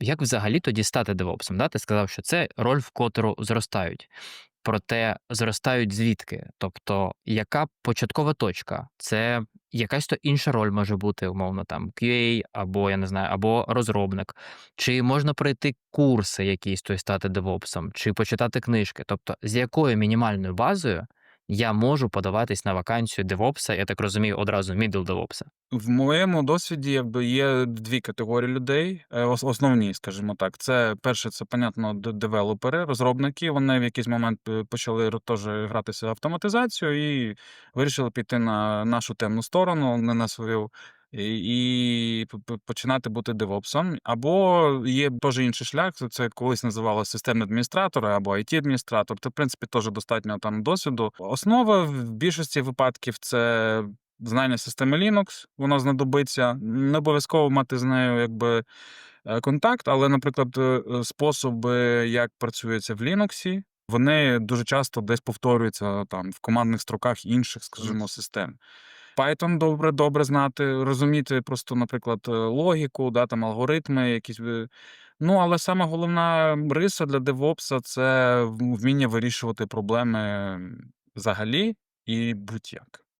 Як взагалі тоді стати девопсом? Да? Ти сказав, що це роль, в котру зростають. Проте зростають звідки? Тобто, яка початкова точка? Це якась то інша роль може бути, умовно, там QA, або я не знаю, або розробник. Чи можна пройти курси якісь, то й стати девопсом, чи почитати книжки? Тобто, з якою мінімальною базою я можу подаватись на вакансію девопса, я так розумію, одразу middle девопса? В моєму досвіді якби є дві категорії людей. е, Основні, скажімо так. Це перше, це понятно, девелопери, розробники. Вони в якийсь момент е, почали теж гратися автоматизацію і вирішили піти на нашу темну сторону, не на свою. І і починати бути девопсом. Або є теж інший шлях. це- колись називалося системний адміністратор або it адміністратор Це, в принципі, теж достатньо там досвіду. Основа в більшості випадків це знання системи Linux, воно знадобиться. Не обов'язково мати з нею якби е, контакт, але, наприклад, е, способи, як працюється в Linux, вони дуже часто десь повторюються там в командних строках інших, скажімо, систем. Python добре, добре знати, розуміти просто, наприклад, е, логіку, да, там алгоритми, якісь. Ну, але саме головна риса для DevOps – це вміння вирішувати проблеми взагалі і будь-як.